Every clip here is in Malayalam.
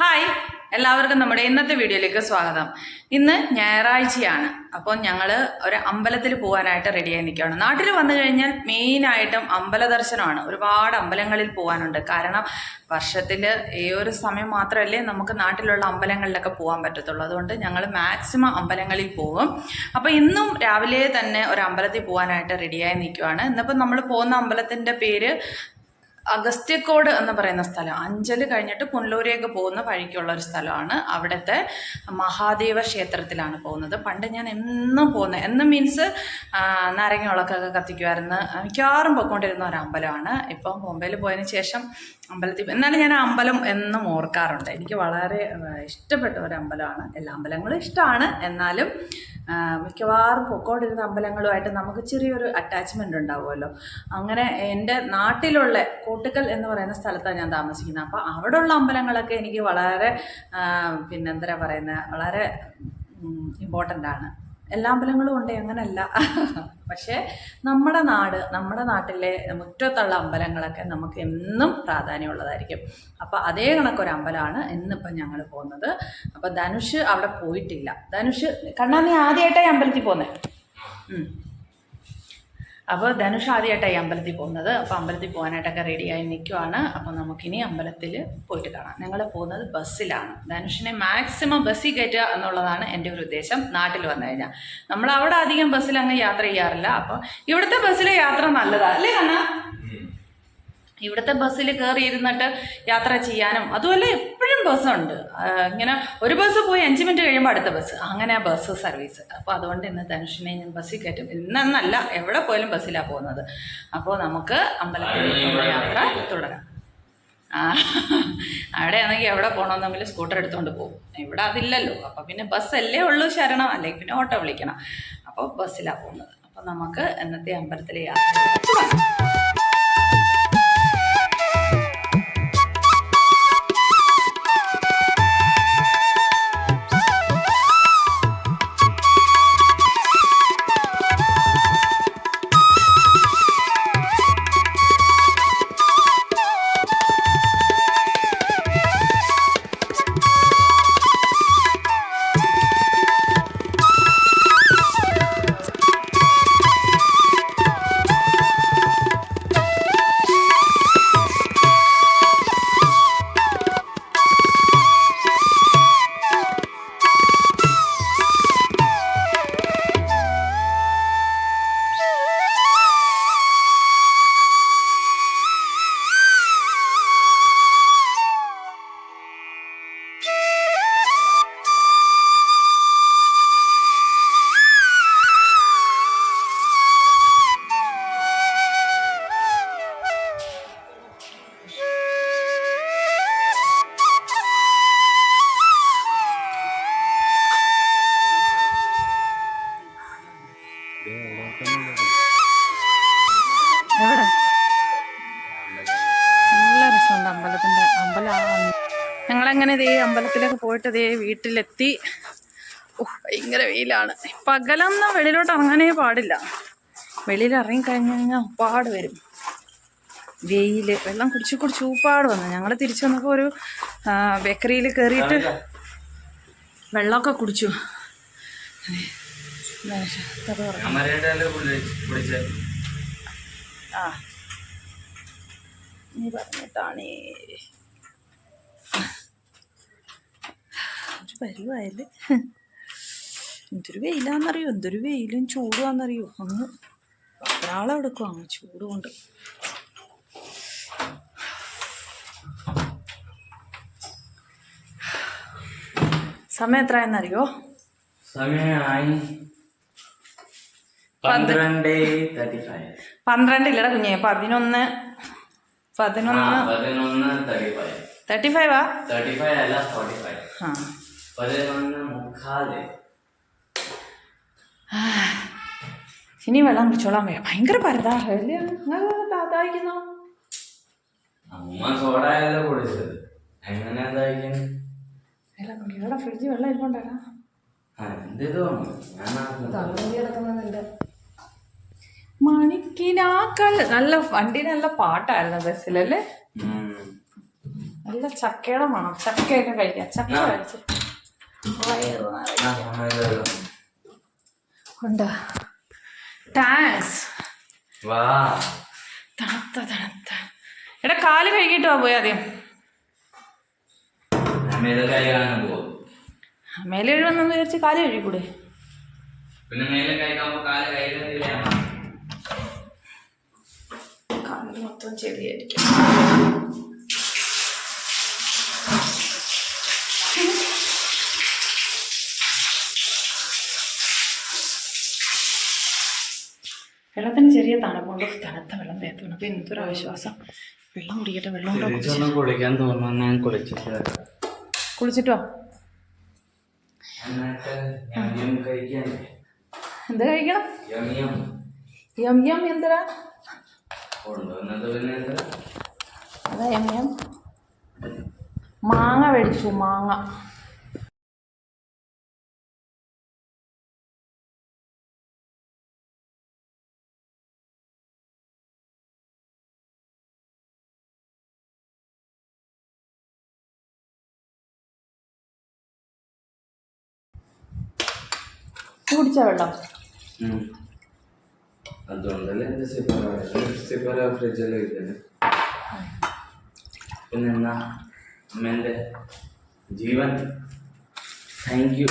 ഹായ് എല്ലാവർക്കും നമ്മുടെ ഇന്നത്തെ വീഡിയോയിലേക്ക് സ്വാഗതം. ഇന്ന് ഞായറാഴ്ചയാണ്. അപ്പോൾ ഞങ്ങൾ ഒരു അമ്പലത്തിൽ പോകാനായിട്ട് റെഡിയായി നിൽക്കുകയാണ്. നാട്ടിൽ വന്നു കഴിഞ്ഞാൽ മെയിനായിട്ടും അമ്പല ദർശനമാണ്. ഒരുപാട് അമ്പലങ്ങളിൽ പോകാനുണ്ട് കാരണം വർഷത്തിൽ ഈ ഒരു സമയം മാത്രമല്ലേ നമുക്ക് നാട്ടിലുള്ള അമ്പലങ്ങളിലൊക്കെ പോകാൻ പറ്റത്തുള്ളൂ. അതുകൊണ്ട് ഞങ്ങൾ മാക്സിമം അമ്പലങ്ങളിൽ പോകും. അപ്പോൾ ഇന്നും രാവിലെ തന്നെ ഒരു അമ്പലത്തിൽ പോകാനായിട്ട് റെഡിയായി നിൽക്കുകയാണ്. ഇന്നിപ്പോൾ നമ്മൾ പോകുന്ന അമ്പലത്തിന്റെ പേര് അഗസ്ത്യക്കോട് എന്ന് പറയുന്ന സ്ഥലം. അഞ്ചൽ കഴിഞ്ഞിട്ട് പുനലൂരേക്ക് പോകുന്ന വഴിക്കുള്ള ഒരു സ്ഥലമാണ്. അവിടുത്തെ മഹാദേവ ക്ഷേത്രത്തിലാണ് പോകുന്നത്. പണ്ട് ഞാൻ എന്നും പോകുന്നത് എന്നും മീൻസ് നാരങ്ങ വിളക്കൊക്കെ കത്തിക്കുമായിരുന്നു. മിക്കവാറും പോയിക്കൊണ്ടിരുന്ന ഒരു അമ്പലമാണ്. ഇപ്പം ബോംബെയിൽ പോയതിന് ശേഷം അമ്പലത്തിൽ എന്നാലും ഞാൻ അമ്പലം എന്നും ഓർക്കാറുണ്ട്. എനിക്ക് വളരെ ഇഷ്ടപ്പെട്ട ഒരു അമ്പലമാണ്. എല്ലാ അമ്പലങ്ങളും ഇഷ്ടമാണ്. എന്നാലും മിക്കവാറും പൊക്കോണ്ടിരുന്ന അമ്പലങ്ങളുമായിട്ട് നമുക്ക് ചെറിയൊരു അറ്റാച്ച്മെന്റ് ഉണ്ടാവുമല്ലോ. അങ്ങനെ എന്റെ നാട്ടിലുള്ള കോട്ടുക്കൽ എന്ന് പറയുന്ന സ്ഥലത്താണ് ഞാൻ താമസിക്കുന്നത്. അപ്പോൾ അവിടെയുള്ള അമ്പലങ്ങളൊക്കെ എനിക്ക് വളരെ പിന്നെന്താ പറയുന്നത് വളരെ ഇമ്പോർട്ടന്റ് ആണ്. എല്ലാ അമ്പലങ്ങളും ഉണ്ട് അങ്ങനല്ല. പക്ഷേ നമ്മുടെ നാട് നമ്മുടെ നാട്ടിലെ മുറ്റത്തുള്ള അമ്പലങ്ങളൊക്കെ നമുക്ക് എന്നും പ്രാധാന്യമുള്ളതായിരിക്കും. അപ്പോൾ അതേ കണക്കൊരു അമ്പലമാണ് ഇന്നിപ്പം ഞങ്ങൾ പോകുന്നത്. അപ്പോൾ ധനുഷ് അവിടെ പോയിട്ടില്ല. ധനുഷ് കണ്ണാ നീ ആദ്യമായിട്ടായി അമ്പലത്തിൽ പോകുന്നത് അപ്പോൾ ധനുഷ് ആദ്യമായിട്ടായി അമ്പലത്തിൽ പോകുന്നത്. അപ്പോൾ അമ്പലത്തിൽ പോകാനായിട്ടൊക്കെ റെഡിയായി നിൽക്കുവാണ് അപ്പോൾ നമുക്കിനി അമ്പലത്തിൽ പോയിട്ട് കാണാം. ഞങ്ങൾ പോകുന്നത് ബസ്സിലാണ്. ധനുഷിനെ മാക്സിമം ബസ്സിൽ കയറ്റുക എന്നുള്ളതാണ് എന്റെ ഒരു ഉദ്ദേശം. നാട്ടിൽ വന്നു കഴിഞ്ഞാൽ നമ്മൾ അവിടെ അധികം ബസ്സിൽ അങ്ങ് യാത്ര ചെയ്യാറില്ല. അപ്പോൾ ഇവിടുത്തെ ബസ്സിലെ യാത്ര നല്ലതാണ് അല്ലേ കണ്ണ? ഇവിടുത്തെ ബസ്സിൽ കയറി ഇരുന്നിട്ട് യാത്ര ചെയ്യാനും അതുപോലെ എപ്പോഴും ബസ്സുണ്ട്. ഇങ്ങനെ ഒരു ബസ് പോയി അഞ്ച് മിനിറ്റ് കഴിയുമ്പോൾ അടുത്ത ബസ്. അങ്ങനെ ബസ് സർവീസ്. അപ്പോൾ അതുകൊണ്ട് ഇന്ന് ധനുഷിനെ ഞാൻ ബസ്സിൽ കയറ്റും. ഇന്നെന്നല്ല എവിടെ പോയാലും ബസ്സിലാണ് പോകുന്നത്. അപ്പോൾ നമുക്ക് അമ്പലത്തിലേക്കുള്ള യാത്ര തുടരാം. അവിടെയാണെങ്കിൽ എവിടെ പോകണമെന്നെങ്കിൽ സ്കൂട്ടർ എടുത്തുകൊണ്ട് പോകും. ഇവിടെ അതില്ലല്ലോ. അപ്പോൾ പിന്നെ ബസ്സല്ലേ ഉള്ളൂ ശരണം. അല്ലെങ്കിൽ പിന്നെ ഓട്ടോ വിളിക്കണം. അപ്പോൾ ബസ്സിലാണ് പോകുന്നത്. അപ്പോൾ നമുക്ക് എന്നത്തെ അമ്പലത്തിലെ യാത്ര ഞങ്ങളങ്ങനെ ദേ അമ്പലത്തിലൊക്കെ പോയിട്ട് ദേ വീട്ടിലെത്തി. ഓഹ് ഭയങ്കര വെയിലാണ്. പകലൊന്നും വെളിയിലോട്ട് ഇറങ്ങാനേ പാടില്ല. വെളിയിൽ ഇറങ്ങിക്കഴിഞ്ഞ് കഴിഞ്ഞാൽ ഉപ്പാട് വരും. വെയിൽ വെള്ളം കുടിച്ച് കുടിച്ച് ഉപ്പാട് വന്നു. ഞങ്ങൾ തിരിച്ചു വന്നപ്പോൾ ഒരു ബേക്കറിയിൽ കയറിയിട്ട് വെള്ളമൊക്കെ കുടിച്ചു. ആ. നീ പറഞ്ഞിട്ടാണേ. ഒരു പരിവായല്ലേ എന്തൊരു വെയിലാന്നറിയോ? എന്തൊരു വെയിലും ചൂടുവാന്നറിയോ? അങ്ങ് ഒരാളെ എടുക്കും അങ്ങ് ചൂട് കൊണ്ട്. സമയം എത്രയെന്നറിയോ? സമയമായി പന്ത്രണ്ട് പന്ത്രണ്ടില്ലട കുഞ്ഞേ. പതിനൊന്ന് പതിനൊന്ന് തേർട്ടി ഫൈവ് തേർട്ടി ഫൈവാ അല്ല ഫോർട്ടി ഫൈവ് ആ. ഇനി വെള്ളം കുടിച്ചോളാൻ വയ്യ ഭയങ്കര പരതാഹല്ലേ താതായിക്കുന്നോ അമ്മ സോഡായല്ലോ കുടിച്ചത്. എങ്ങനെ ഇവിടെ ഫ്രിഡ്ജ് വെള്ളം ആക്കുന്നത്. മണിക്കിനാക്കൾ. നല്ല വണ്ടി നല്ല പാട്ടായിരുന്നു ബസ്സിലല്ലേ. നല്ല ചക്കയുടെ മണം. ചക്കയൊക്കെ കഴിക്കാം. ചക്ക കഴിച്ച്. ഉണ്ട് താങ്ക്സ് തണുത്ത തണുത്ത. എടാ കാൽ കഴുകിയിട്ട് വാ പോയി ആദ്യം. മേലെ എഴുവെന്നു വിചാരിച്ച് കാൽ കഴുകിക്കൂടെ? പിന്നെ മേലെ കഴിക്കുമ്പോ കാൽ അമ്മ കാലിൽ മൊത്തം ചെടിയായിരിക്കും വെള്ളത്തിന് ചെറിയ തണുപ്പുണ്ട് തണുത്ത വെള്ളം തേത്തുണ്ട് അപ്പൊ എന്തൊരു ആശ്വാസം. വെള്ളം കുടിക്കട്ടെ വെള്ളം കുടിക്കാൻ തോന്നുന്നു. ഞാൻ കുളിച്ചിട്ട് കുളിച്ചിട്ടോ? എന്ത് കഴിക്കണം? യം യം എന്തരാ അതാ യം യം. മാങ്ങ മേടിച്ചു മാങ്ങ. കുടിച്ച വെള്ളം. ഉം. അതുകൊണ്ടല്ലേ എന്റെ സിപ്പറ സിപ്പറ ഫ്രിഡ്ജിൽ വെക്കുന്നത് പിന്നെ എന്നാ? അമ്മേന്റെ ജീവൻ. താങ്ക് യു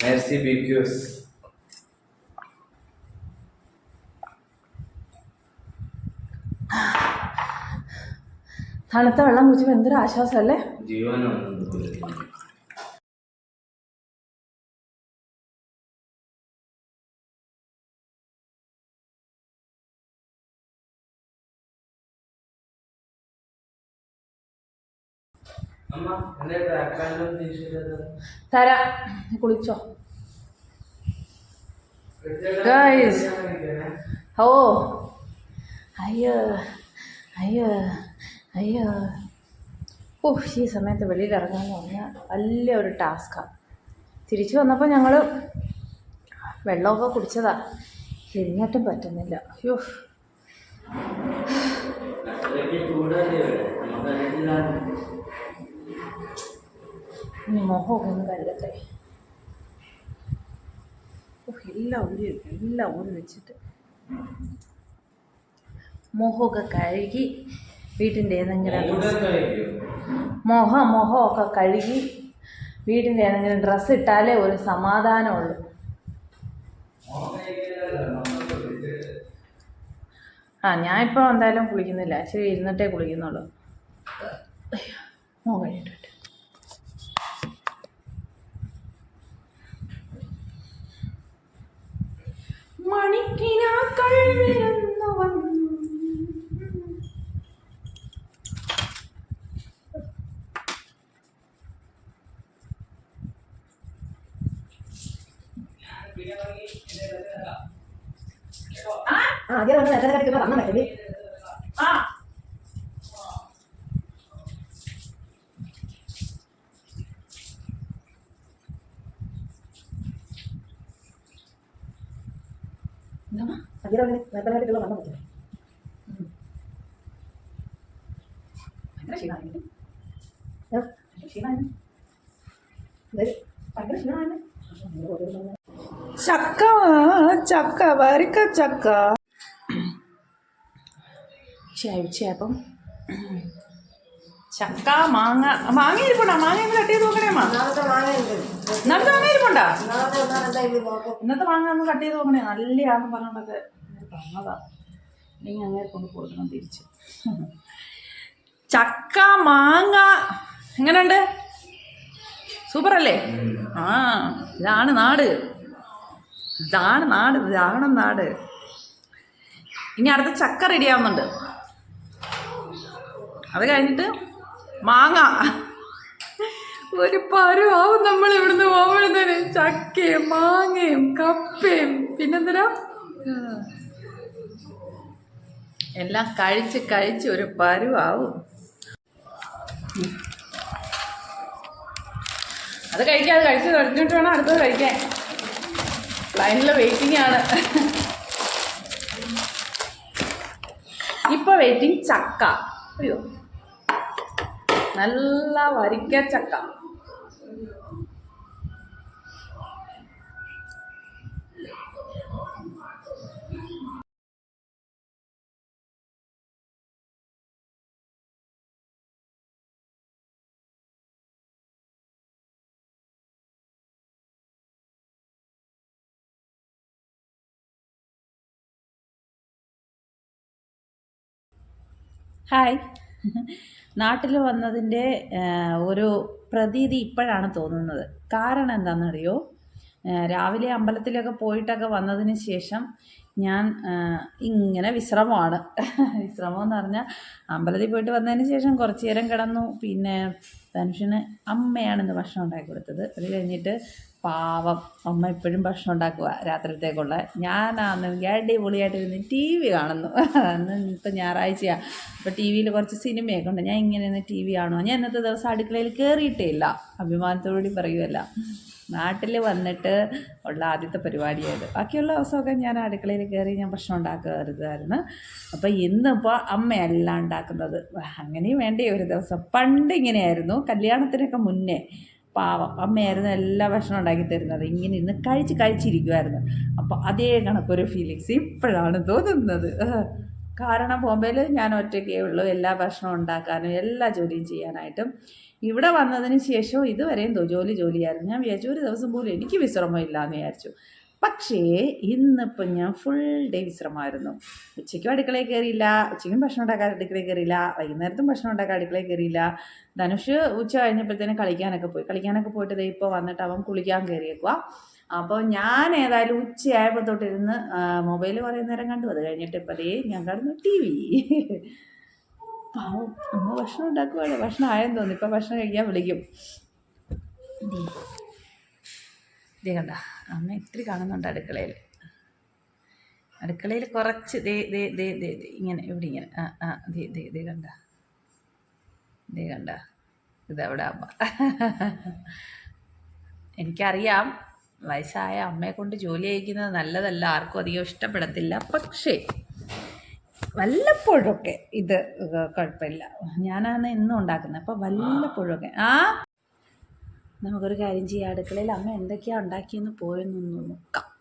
മേഴ്സി ബിക്യൂസ് തണുത്ത വെള്ളം കുടിച്ചപ്പോൾ എന്തൊരു ആശ്വാസമല്ലേ? ജീവനൊന്നും തരാ. കുളിച്ചോ. ഗൈസ് ഓ. അയ്യോ. അയ്യോ. അയ്യോ. ഓ ഈ സമയത്ത് വെളിയിൽ ഇറങ്ങാന്ന് പറഞ്ഞാൽ വലിയ ഒരു ടാസ്ക്കാണ് തിരിച്ചു വന്നപ്പോൾ ഞങ്ങൾ വെള്ളമൊക്കെ കുടിച്ചതാ. എന്നിട്ടും പറ്റുന്നില്ല. അയ്യോ. ചൂടല്ലേ? ഇനി മുഖമൊക്കെ ഒന്ന് കഴുകട്ടെ എല്ലാം ഊരി എല്ലാം ഊരി വെച്ചിട്ട്. മുഖമൊക്കെ കഴുകി വീട്ടിന്റെ ഏതെങ്കിലും മുഖം മുഖമൊക്കെ കഴുകി വീട്ടിന്റെ ഏതെങ്കിലും ഡ്രസ്സ് ഇട്ടാലേ ഒരു സമാധാനമുള്ളൂ. ആ ഞാൻ ഇപ്പോൾ എന്തായാലും കുളിക്കുന്നില്ല. ശരി ഇരുന്നിട്ടേ കുളിക്കുന്നുള്ളൂ. അയ്യോ, മുഖം മണിക്കിനാക്കൾ വിരുന്നു വന്നു ആദ്യം വന്ന് നേരത്തെ കടിക്കുമ്പോൾ വന്നാൽ മതി ആ എന്താ ആദ്യം വന്ന് നേരത്തെ കടിക്കുമ്പോൾ വന്നാൽ മതി ഭയങ്കര ക്ഷീണമായിരുന്നു ആ, ക്ഷീണമാണ് ഇത് ഭയങ്കര ക്ഷീണമാണ് ചക്ക ചക്ക വരിക്ക ചക്ക ചേപ്പം ചക്ക മാങ്ങ മാങ്ങ ഇരിപ്പുണ്ടാ മാങ്ങ ഇന്ന് കട്ട് ചെയ്ത് നോക്കണേ ഇന്നത്തെ മാങ്ങ ഇരിപ്പുണ്ടാ ഇന്നത്തെ മാങ്ങ ഒന്ന് കട്ട് ചെയ്ത് നോക്കണേ നല്ലയാന്ന് പറഞ്ഞോണ്ടൊക്കെ പറഞ്ഞതാ നീ അങ്ങനെ കൊണ്ട് കൊടുക്കണം തിരിച്ച് ചക്ക മാങ്ങ എങ്ങനെയുണ്ട്? സൂപ്പർ അല്ലേ ആ ഇതാണ് നാട്. ഇതാണ് നാട് ഇതാണ് നാട്. ഇനി അടുത്ത ചക്ക റെഡി ആവുന്നുണ്ട്. അത് കഴിഞ്ഞിട്ട് മാങ്ങ. ഒരു പരുവാവും നമ്മൾ ഇവിടുന്ന് പോകുമ്പോഴത്തേന്. ചക്കയും മാങ്ങയും കപ്പയും. പിന്നെന്തിനാ? ആ. എല്ലാം കഴിച്ച് കഴിച്ച് ഒരു പരുവാവും അത് കഴിക്കാം അത് കഴിച്ച് തുടങ്ങിയിട്ട് വേണം അടുത്തത് കഴിക്കാൻ. ലൈനിൽ വെയിറ്റിംഗ് ആണ്. ഇപ്പൊ വെയിറ്റിംഗ് ചക്ക. അയ്യോ. നല്ല വരിക്കച്ചക്ക ഹായ് നാട്ടിൽ വന്നതിന്റെ ഒരു പ്രതീതി ഇപ്പോഴാണ് തോന്നുന്നത്. കാരണം എന്താണെന്നറിയോ? രാവിലെ അമ്പലത്തിലൊക്കെ പോയിട്ടൊക്കെ വന്നതിന് ശേഷം ഞാൻ ഇങ്ങനെ വിശ്രമമാണ്. വിശ്രമം എന്ന് പറഞ്ഞാൽ അമ്പലത്തിൽ പോയിട്ട് വന്നതിന് ശേഷം കുറച്ച് നേരം കിടന്നു. പിന്നെ ധനുഷിന് അമ്മയാണ് ഇന്ന് ഭക്ഷണം ഉണ്ടാക്കി കൊടുത്തത്. അത് കഴിഞ്ഞിട്ട് പാവം. അമ്മ ഇപ്പോഴും ഭക്ഷണം ഉണ്ടാക്കുക രാത്രിത്തേക്കുള്ള. ഞാനാണെങ്കിൽ അടിപൊളിയായിട്ടിരുന്ന് ടി വി കാണുന്നു. അന്ന് ഇപ്പം ഞായറാഴ്ചയാണ് അപ്പോൾ ടി വിയിൽ കുറച്ച് സിനിമയൊക്കെ ഉണ്ട്. ഞാൻ ഇങ്ങനെ ഇന്ന് ടി വി കാണുക ഞാൻ ഇന്നത്തെ ദിവസം അടുക്കളയിൽ കയറിയിട്ടേ ഇല്ല അഭിമാനത്തോടുകൂടി പറയുമല്ല നാട്ടിൽ വന്നിട്ട് ഉള്ള ആദ്യത്തെ പരിപാടിയായത്. ബാക്കിയുള്ള ദിവസമൊക്കെ ഞാൻ അടുക്കളയിൽ കയറി ഞാൻ ഭക്ഷണം ഉണ്ടാക്കരുതായിരുന്നു. അപ്പോൾ ഇന്നിപ്പോൾ അമ്മയല്ല ഉണ്ടാക്കുന്നത്. അങ്ങനെയും വേണ്ടേ ഒരു ദിവസം. പണ്ട് ഇങ്ങനെയായിരുന്നു. കല്യാണത്തിനൊക്കെ മുന്നേ. പാവം. അമ്മയായിരുന്നു എല്ലാ ഭക്ഷണം ഉണ്ടാക്കി തരുന്നത്. ഇങ്ങനെ ഇന്ന് കഴിച്ച് കഴിച്ചിരിക്കുമായിരുന്നു അപ്പോൾ അതേ കണക്കൊരു ഫീലിങ്സ് ഇപ്പോഴാണ് തോന്നുന്നത്. കാരണം ബോംബെയിൽ ഞാൻ ഒറ്റയ്ക്കേ ഉള്ളൂ. എല്ലാ ഭക്ഷണവും ഉണ്ടാക്കാനും എല്ലാ ജോലിയും ചെയ്യാനായിട്ടും. ഇവിടെ വന്നതിന് ശേഷം ഇതുവരെയും ജോലി ജോലിയായിരുന്നു. ഞാൻ വിചാരിച്ചു ഒരു ദിവസം പോലും എനിക്ക് വിശ്രമമില്ല എന്ന് വിചാരിച്ചു. പക്ഷേ ഇന്നിപ്പം ഞാൻ ഫുൾ ഡേ വിശ്രമമായിരുന്നു. ഉച്ചയ്ക്കും അടുക്കളയിൽ കയറിയില്ല ഉച്ചയ്ക്കും ഭക്ഷണം ഉണ്ടാക്കാൻ അടുക്കളയിൽ കയറിയില്ല വൈകുന്നേരത്തും ഭക്ഷണം ഉണ്ടാക്കാൻ അടുക്കളയിൽ കയറിയില്ല. ധനുഷ് ഉച്ച കഴിഞ്ഞപ്പോഴത്തേനും കളിക്കാനൊക്കെ പോയി. കളിക്കാനൊക്കെ പോയിട്ട് ദേ ഇപ്പോൾ വന്നിട്ട് അവൻ കുളിക്കാൻ കയറിയേക്കുക അപ്പോൾ ഞാൻ ഏതായാലും ഉച്ചയായപ്പോൾ തൊട്ടിരുന്ന് മൊബൈൽ കുറേ നേരം കണ്ടു. അത് കഴിഞ്ഞിട്ട് ഇപ്പോൾ അതേ ഞാൻ കടന്നു ടി വി. അമ്മ ഭക്ഷണം ഉണ്ടാക്കുവാണ്. ഭക്ഷണം ആയെന്ന് തോന്നുന്നു ഇപ്പം ഭക്ഷണം കഴിക്കാൻ വിളിക്കും. ദേ കണ്ട അമ്മ ഇത്തിരി കാണുന്നുണ്ട് അടുക്കളയിൽ. അടുക്കളയിൽ കുറച്ച് ദേ ദേ ദേ ദേ ഇങ്ങനെ ഇവിടെ ഇങ്ങനെ. ആ ആ ദേ ദേ ദേ കണ്ട. ദേ കണ്ട. ഇതവിടെ അമ്മ. എനിക്കറിയാം വയസ്സായ അമ്മയെ കൊണ്ട് ജോലി ചെയ്യിക്കുന്നത് നല്ലതല്ല ആർക്കും അധികം ഇഷ്ടപ്പെടത്തില്ല. പക്ഷേ വല്ലപ്പോഴൊക്കെ ഇത് കുഴപ്പമില്ല. ഞാനാണ് എന്നും ഉണ്ടാക്കുന്നത്. അപ്പോൾ വല്ലപ്പോഴൊക്കെ. ആ? നമുക്കൊരു കാര്യം ചെയ്യാം. അടുക്കളയിൽ അമ്മ എന്തൊക്കെയാണ് ഉണ്ടാക്കിയെന്ന് പോയെന്നൊന്ന് നോക്കാം.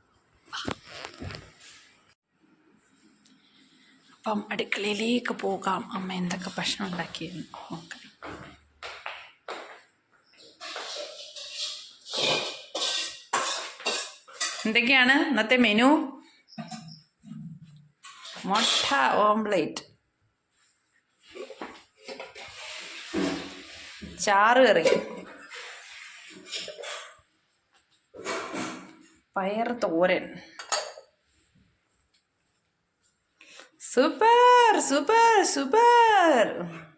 അപ്പം അടുക്കളയിലേക്ക് പോകാം. അമ്മ എന്തൊക്കെ ഭക്ഷണം ഉണ്ടാക്കിയെന്ന് നോക്കാം. എന്തൊക്കെയാണ് ഇന്നത്തെ മെനു? മുട്ട ഓംപ്ലേറ്റ്. ചാറ് കറി. Fire Toren. Super, super, super.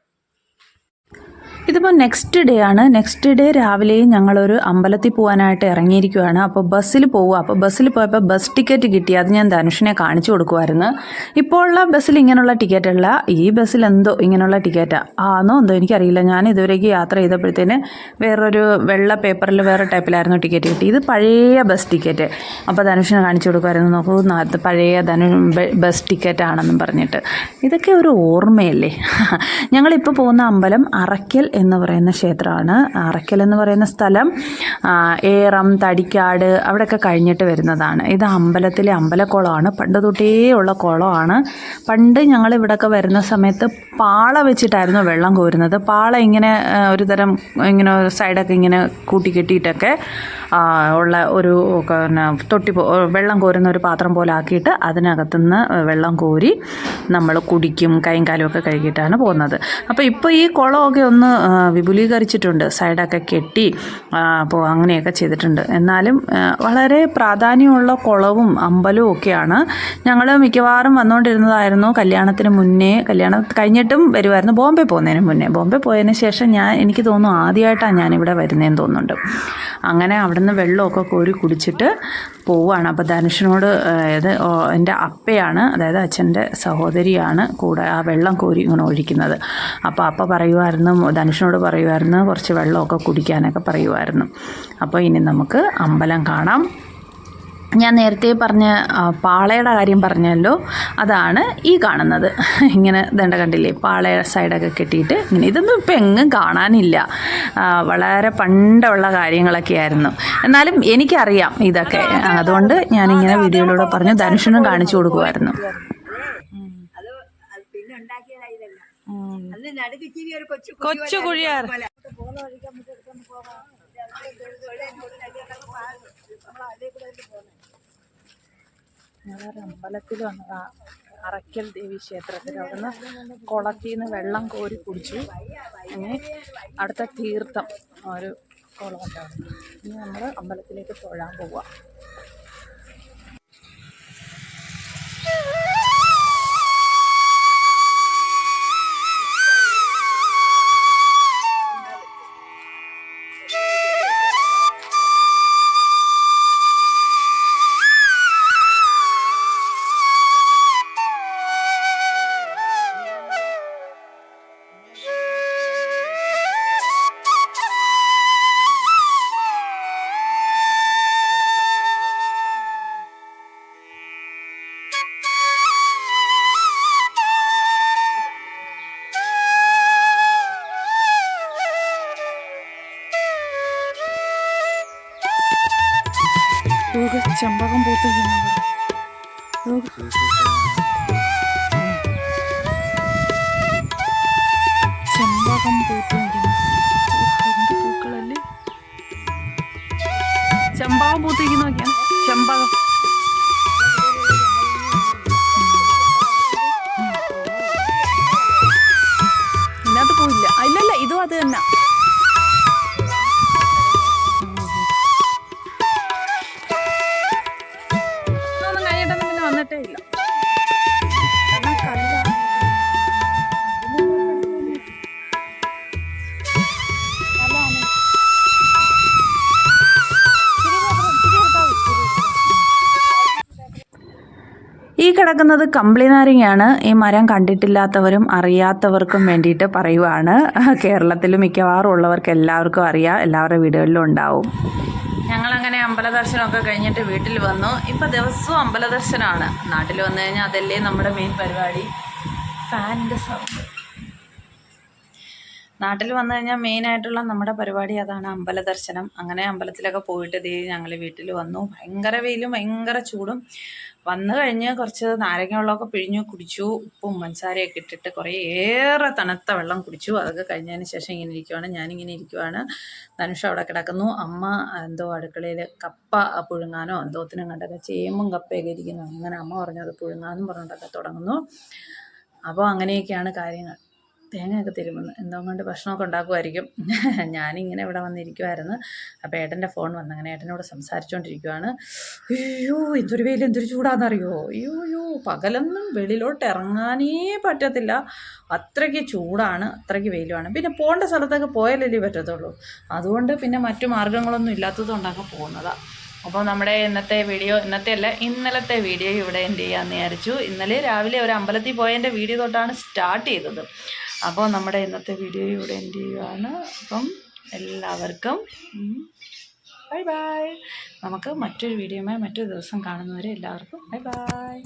ഇതിപ്പോൾ നെക്സ്റ്റ് ഡേ ആണ്. നെക്സ്റ്റ് ഡേ രാവിലെ ഞങ്ങളൊരു അമ്പലത്തിൽ പോകാനായിട്ട് ഇറങ്ങിയിരിക്കുകയാണ് അപ്പോൾ ബസ്സിൽ പോവുക അപ്പോൾ ബസ്സിൽ പോയപ്പോൾ ബസ് ടിക്കറ്റ് കിട്ടി. അത് ഞാൻ ധനുഷിനെ കാണിച്ചു കൊടുക്കുമായിരുന്നു ഇപ്പോൾ ഉള്ള ബസ്സിൽ ഇങ്ങനെയുള്ള ടിക്കറ്റ് അല്ല. ഈ ബസ്സിൽ എന്തോ ഇങ്ങനെയുള്ള ടിക്കറ്റാണ് ആണോ എന്തോ എനിക്കറിയില്ല. ഞാൻ ഇതുവരേക്ക് യാത്ര ചെയ്തപ്പോഴത്തേന് വേറൊരു വെള്ള പേപ്പറിൽ വേറെ ടൈപ്പിലായിരുന്നു ടിക്കറ്റ് കിട്ടി. ഇത് പഴയ ബസ് ടിക്കറ്റ് അപ്പോൾ ധനുഷിനെ കാണിച്ചു കൊടുക്കുമായിരുന്നു നോക്കൂ നാ- പഴയ ധനു ബസ് ടിക്കറ്റ് ആണെന്നും പറഞ്ഞിട്ട്. ഇതൊക്കെ ഒരു ഓർമ്മയല്ലേ? ഞങ്ങളിപ്പോൾ പോകുന്ന അമ്പലം അറയ്ക്കൽ എന്ന് പറയുന്ന ക്ഷേത്രമാണ്. അറയ്ക്കൽ എന്ന് പറയുന്ന സ്ഥലം ഏറം തടിക്കാട് അവിടെയൊക്കെ കഴിഞ്ഞിട്ട് വരുന്നതാണ്. ഇത് അമ്പലത്തിലെ അമ്പലക്കുളമാണ്. പണ്ട് തൊട്ടേ ഉള്ള കുളമാണ്. പണ്ട് ഞങ്ങൾ ഇവിടെയൊക്കെ വരുന്ന സമയത്ത് പാള വെച്ചിട്ടായിരുന്നു വെള്ളം കോരുന്നത്. പാള ഇങ്ങനെ ഒരു തരം ഇങ്ങനെ സൈഡൊക്കെ ഇങ്ങനെ കൂട്ടി കെട്ടിയിട്ടൊക്കെ ഉള്ള ഒരു പിന്നെ തൊട്ടി വെള്ളം കോരുന്ന ഒരു പാത്രം പോലെ ആക്കിയിട്ട് അതിനകത്തുനിന്ന് വെള്ളം കോരി നമ്മൾ കുടിക്കും കൈയും കാലും ഒക്കെ കഴുകിയിട്ടാണ് പോകുന്നത്. അപ്പോൾ ഇപ്പോൾ ഈ കുളമൊക്കെ ഒന്ന് വിപുലീകരിച്ചിട്ടുണ്ട്. സൈഡൊക്കെ കെട്ടി അപ്പോൾ അങ്ങനെയൊക്കെ ചെയ്തിട്ടുണ്ട്. എന്നാലും വളരെ പ്രാധാന്യമുള്ള കുളവും അമ്പലവും ഒക്കെയാണ്. ഞങ്ങൾ മിക്കവാറും വന്നുകൊണ്ടിരുന്നതായിരുന്നു കല്യാണത്തിന് മുന്നേ. കല്യാണം കഴിഞ്ഞിട്ടും വരുമായിരുന്നു ബോംബെ പോകുന്നതിന് മുന്നേ. ബോംബെ പോയതിന് ശേഷം ഞാൻ എനിക്ക് തോന്നുന്നു ആദ്യമായിട്ടാണ് ഞാനിവിടെ വരുന്നതെന്ന് തോന്നുന്നുണ്ട്. അങ്ങനെ അവിടുന്ന് വെള്ളമൊക്കെ കോരി കുടിച്ചിട്ട് പോവുകയാണ്. അപ്പോൾ ധനുഷിനോട് അതായത് എന്റെ അപ്പയാണ് അതായത് അച്ഛന്റെ സഹോദരിയാണ് കൂടെ ആ വെള്ളം കോരി ഇങ്ങനെ ഒഴിക്കുന്നത്. അപ്പോൾ അപ്പ പറയുമായിരുന്നു ധനുഷിനോട് പറയുമായിരുന്നു കുറച്ച് വെള്ളമൊക്കെ കുടിക്കാനൊക്കെ പറയുമായിരുന്നു അപ്പോൾ ഇനി നമുക്ക് അമ്പലം കാണാം. ഞാൻ നേരത്തെ പറഞ്ഞ പാളയുടെ കാര്യം പറഞ്ഞല്ലോ. അതാണ് ഈ കാണുന്നത്. ഇങ്ങനെ ദണ്ട കണ്ടില്ലേ പാള സൈഡൊക്കെ കെട്ടിയിട്ട് ഇങ്ങനെ. ഇതൊന്നും ഇപ്പം എങ്ങും കാണാനില്ല. വളരെ പണ്ടുള്ള കാര്യങ്ങളൊക്കെ ആയിരുന്നു എന്നാലും എനിക്കറിയാം ഇതൊക്കെ. അതുകൊണ്ട് ഞാനിങ്ങനെ വീഡിയോയിലൂടെ പറഞ്ഞു ധനുഷനും കാണിച്ചു കൊടുക്കുമായിരുന്നു അത് അത് പിന്നെ ഉണ്ടാക്കിയതായില്ല അന്ന് നടുക്ക് ഇച്ചിരി ഒരു കൊച്ചു കൊച്ചു കുഴിയാറ് ഞങ്ങളൊരു അമ്പലത്തിൽ വന്നതാ അറയ്ക്കൽ ദേവി ക്ഷേത്രത്തിൽ അവിടുന്ന് കുളത്തിൽ നിന്ന് വെള്ളം കോരി കുടിച്ചു. അങ്ങനെ അടുത്ത തീർത്ഥം ഒരു കുളമുണ്ടായിരുന്നു ഇനി നമ്മൾ അമ്പലത്തിലേക്ക് തൊഴാൻ പോവുക നോക്ക് ചെമ്പകം പൂത്തിരിക്കുന്നത് ചെമ്പകം പൂത്തിരിക്കുന്നു പൂക്കളല്ലേ ചെമ്പകം പൂത്തിരിക്കുന്ന നോക്കിയാ ചെമ്പകം ഇതിനകത്ത് പോയില്ല. അല്ലല്ല ഇതും അത് തന്നെ. ഈ കിടക്കുന്നത് കമ്പിളി നാരങ്ങയാണ്. ഈ മരം കണ്ടിട്ടില്ലാത്തവരും അറിയാത്തവർക്കും വേണ്ടിയിട്ട് പറയുവാണ്. കേരളത്തിൽ മിക്കവാറും ഉള്ളവർക്ക് എല്ലാവർക്കും അറിയാം. എല്ലാവരുടെ വീടുകളിലും ഉണ്ടാവും. ഞങ്ങളങ്ങനെ അമ്പല ദർശനമൊക്കെ കഴിഞ്ഞിട്ട് വീട്ടിൽ വന്നു. ഇപ്പം ദിവസവും അമ്പല ദർശനമാണ് നാട്ടിൽ വന്നു കഴിഞ്ഞാൽ അതല്ലേ നമ്മുടെ മെയിൻ പരിപാടി. ഫാനിന്റെ സൗണ്ട് നാട്ടിൽ വന്നു കഴിഞ്ഞാൽ മെയിനായിട്ടുള്ള നമ്മുടെ പരിപാടി അതാണ് അമ്പല ദർശനം. അങ്ങനെ അമ്പലത്തിലൊക്കെ പോയിട്ട് ദേ ഞങ്ങൾ വീട്ടിൽ വന്നു. ഭയങ്കര വെയിലും ഭയങ്കര ചൂടും. വന്നു കഴിഞ്ഞ് കുറച്ച് നാരങ്ങ വെള്ളമൊക്കെ പിഴിഞ്ഞു കുടിച്ചു. ഉപ്പും പഞ്ചസാരയൊക്കെ ഇട്ടിട്ട് കുറേ ഏറെ തണുത്ത വെള്ളം കുടിച്ചു. അതൊക്കെ കഴിഞ്ഞതിന് ശേഷം ഇങ്ങനെ ഇരിക്കുവാണ്. ഞാനിങ്ങനെ ഇരിക്കുവാണ്. ധനുഷ് അവിടെ കിടക്കുന്നു. അമ്മ എന്തോ അടുക്കളയിൽ കപ്പ പുഴുങ്ങാനോ എന്തോത്തിനും കണ്ടൊക്കെ ചേമ്പും കപ്പയൊക്കെ ഇരിക്കുന്നു. അങ്ങനെ അമ്മ പറഞ്ഞു അത് പറഞ്ഞിട്ടൊക്കെ തുടങ്ങുന്നു. അപ്പോൾ അങ്ങനെയൊക്കെയാണ് കാര്യങ്ങൾ. തേങ്ങയൊക്കെ തരുമെന്ന് എന്തോ കൊണ്ട് ഭക്ഷണമൊക്കെ ഉണ്ടാക്കുമായിരിക്കും. ഞാനിങ്ങനെ ഇവിടെ വന്നിരിക്കുമായിരുന്നു അപ്പോൾ ഏട്ടന്റെ ഫോൺ വന്ന് അങ്ങനെ ഏട്ടനോട് സംസാരിച്ചുകൊണ്ടിരിക്കുവാണ് അയ്യോ എന്തൊരു വെയിൽ എന്തൊരു ചൂടാണെന്നറിയോ അയ്യോ അയ്യോ പകലൊന്നും വെളിയിലോട്ട് ഇറങ്ങാനേ പറ്റത്തില്ല. അത്രയ്ക്ക് ചൂടാണ് അത്രയ്ക്ക് വെയിലുമാണ്. പിന്നെ പോകേണ്ട സ്ഥലത്തൊക്കെ പോയാലല്ലേ പറ്റത്തുള്ളൂ. അതുകൊണ്ട് പിന്നെ മറ്റു മാർഗങ്ങളൊന്നും ഇല്ലാത്തത് കൊണ്ടൊക്കെ പോകുന്നതാണ് അപ്പോൾ നമ്മുടെ ഇന്നത്തെ വീഡിയോ ഇന്നത്തെ അല്ല ഇന്നലത്തെ വീഡിയോ ഇവിടെ എന്റെ ചെയ്യാമെന്ന് വിചാരിച്ചു. ഇന്നലെ രാവിലെ ഒരു അമ്പലത്തിൽ പോയതിന്റെ വീഡിയോ തൊട്ടാണ് സ്റ്റാർട്ട് ചെയ്തത്. അപ്പോൾ നമ്മുടെ ഇന്നത്തെ വീഡിയോ ഇവിടെ എന്റെ ചെയ്യുവാണ്. അപ്പം എല്ലാവർക്കും ബൈ ബായ് നമുക്ക് മറ്റൊരു വീഡിയോയുമായി മറ്റൊരു ദിവസം കാണുന്നവരെ എല്ലാവർക്കും ബൈ ബൈ